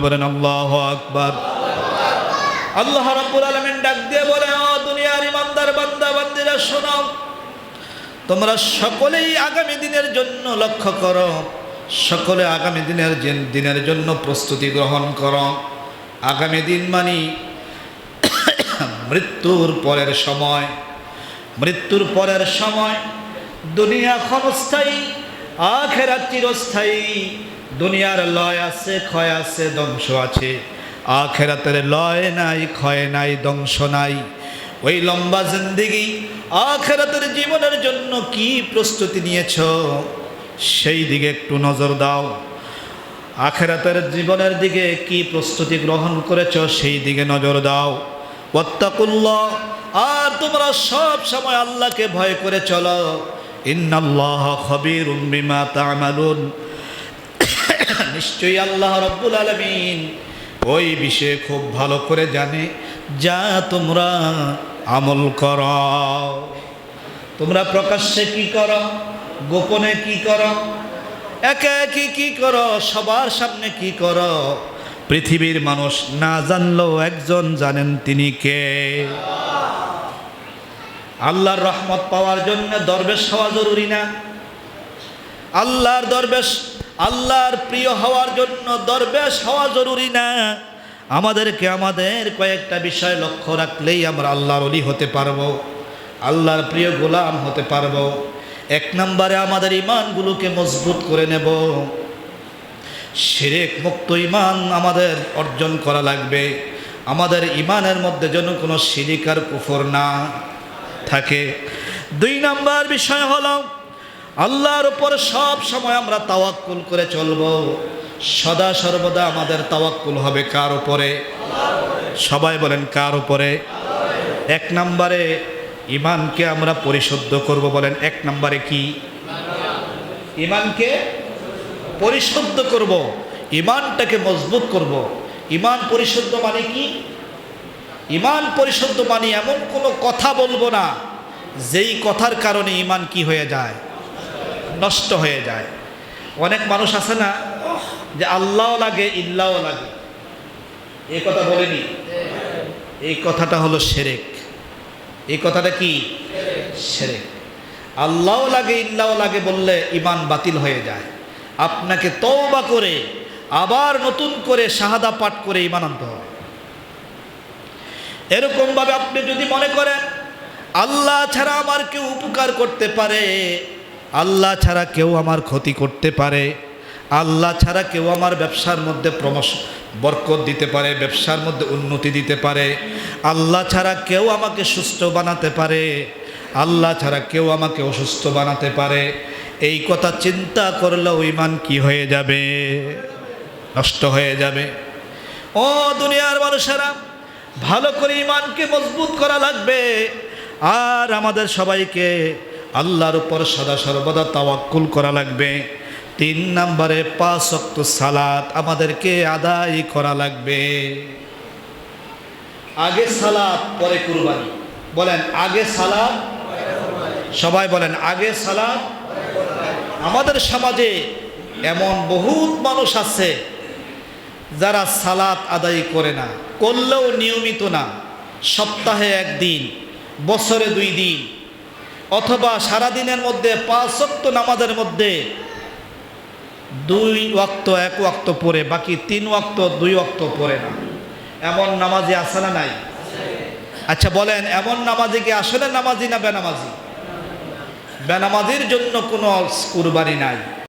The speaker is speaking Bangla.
বলেন আকবার। আল্লাহ দিয়ে বলে দুনিয়ার তোমরা সকলেই আগামী দিনের জন্য লক্ষ্য করো। সকলে আগামী দিনের দিনের জন্য প্রস্তুতি গ্রহণ করো। আগামী দিন মানি মৃত্যুর পরের সময়। মৃত্যুর পরের সময় দুনিয়া ক্ষণস্থায়ী, আখেরাত চিরস্থায়ী। দুনিয়ার লয় আছে, ক্ষয় আছে, ধ্বংস আছে। আখেরাতের লয় নাই, ক্ষয় নাই, ধ্বংস নাই। ওই লম্বা জিন্দিগি আখেরাতের জীবনের জন্য কি প্রস্তুতি নিয়েছ? সেই দিকে একটু নজর দাও। আখেরাতের জীবনের দিকে কি প্রস্তুতি গ্রহণ করেছ? সেই দিকে নজর দাও। ওয়াত্তাকুল্লাহ, আর তোমরা সব সময় আল্লাহকে ভয় করে চলো। ইন্নাল্লাহ খবীরুম বিমা তা'মালুন। নিশ্চয়ই আল্লাহ রব্বুল আলামিন ওই বিষয়ে খুব ভালো করে জানে। যা তোমরা আমল কর। তোমরা প্রকাশ্যে কি কর? গোপনে কি কর? একে একই কি কর? সবার সামনে কি করো? পৃথিবীর মানুষ না জানলেও একজন জানেন তিনি কে। আল্লাহর রহমত পাওয়ার জন্য দরবেশ হওয়া জরুরি না। আল্লাহর দরবেশ, আল্লাহর প্রিয় হওয়ার জন্য দরবেশ হওয়া জরুরি না। আমাদেরকে আমাদের কয়েকটা বিষয় লক্ষ্য রাখলেই আমরা আল্লাহর অলি হতে পারব, আল্লাহর প্রিয় গোলাম হতে পারব। এক নম্বরে আমাদের ইমানগুলোকে মজবুত করে নেব। শিরেক মুক্ত ইমান আমাদের অর্জন করা লাগবে। আমাদের ইমানের মধ্যে যেন কোনো শিরিকার কুফর না। থাকে। দুই নাম্বার বিষয় হলো, আল্লাহর উপর সব সময় আমরা তাওয়াক্কুল করে চলব। সদা সর্বদা আমাদের তাওয়াক্কুল হবে কার উপরে? সবাই বলেন কার উপরে? এক নম্বরে ইমানকে আমরা পরিশুদ্ধ করব বলেন, এক নম্বরে কি? ইমানকে পরিশুদ্ধ করব ইমানটাকে মজবুত করব। ইমান পরিশুদ্ধ মানে কি? ইমান পরিশুদ্ধ মানে এমন কোনো কথা বলব না, যেই কথার কারণে ইমান কি হয়ে যায়? নষ্ট হয়ে যায়। অনেক মানুষ আছে না, যে আল্লাহ লাগে ইল্লাও লাগে। এই কথা বলেনি? এই কথাটা হলো সেরেক। এই কথাটা কি? সেরেক। আল্লাহ লাগে ইল্লাও লাগে বললে ইমান বাতিল হয়ে যায়। আপনাকে তওবা করে, আবার নতুন করে শাহাদা পাঠ করে ইমান আনতে হবে। এরকমভাবে আপনি যদি মনে করেন, আল্লাহ ছাড়া আমার কেউ উপকার করতে পারে, আল্লাহ ছাড়া কেউ আমার ক্ষতি করতে পারে, আল্লাহ ছাড়া কেউ আমার ব্যবসার মধ্যে প্রমোশ, বরকত দিতে পারে, ব্যবসার মধ্যে উন্নতি দিতে পারে, আল্লাহ ছাড়া কেউ আমাকে সুস্থ বানাতে পারে, আল্লাহ ছাড়া কেউ আমাকে অসুস্থ বানাতে পারে, এই কথা চিন্তা করলেও ইমান কি হয়ে যাবে? নষ্ট হয়ে যাবে। ও দুনিয়ার মানুষেরা ভালো করে ইমানকে মজবুত করা লাগবে। আর আমাদের সবাইকে আল্লাহর উপর সদা সর্বদা তাওয়াক্কুল করা লাগবে। তিন নম্বরে পাঁচ অক্ত সালাত আমাদেরকে আদায় করা লাগবে। আগে সালাত, পরে কুরবানি। বলেন, আগে সালাত, সবাই বলেন, আগে সালাত। আমাদের সমাজে এমন বহুত মানুষ আছে যারা সালাত আদায় করে না, করলেও নিয়মিত না, সপ্তাহে একদিন, বছরে দুই দিন, অথবা সারাদিনের মধ্যে পাঁচ ওয়াক্ত নামাজের মধ্যে দুই ওয়াক্ত, এক ওয়াক্ত পড়ে, বাকি তিন ওয়াক্ত, দুই ওয়াক্ত পড়ে না। এমন নামাজি আছে না নাই? আচ্ছা বলেন, এমন নামাজি কি আসলে নামাজি না বেনামাজি? বেনামাজির জন্য কোনো কুরবানি নাই।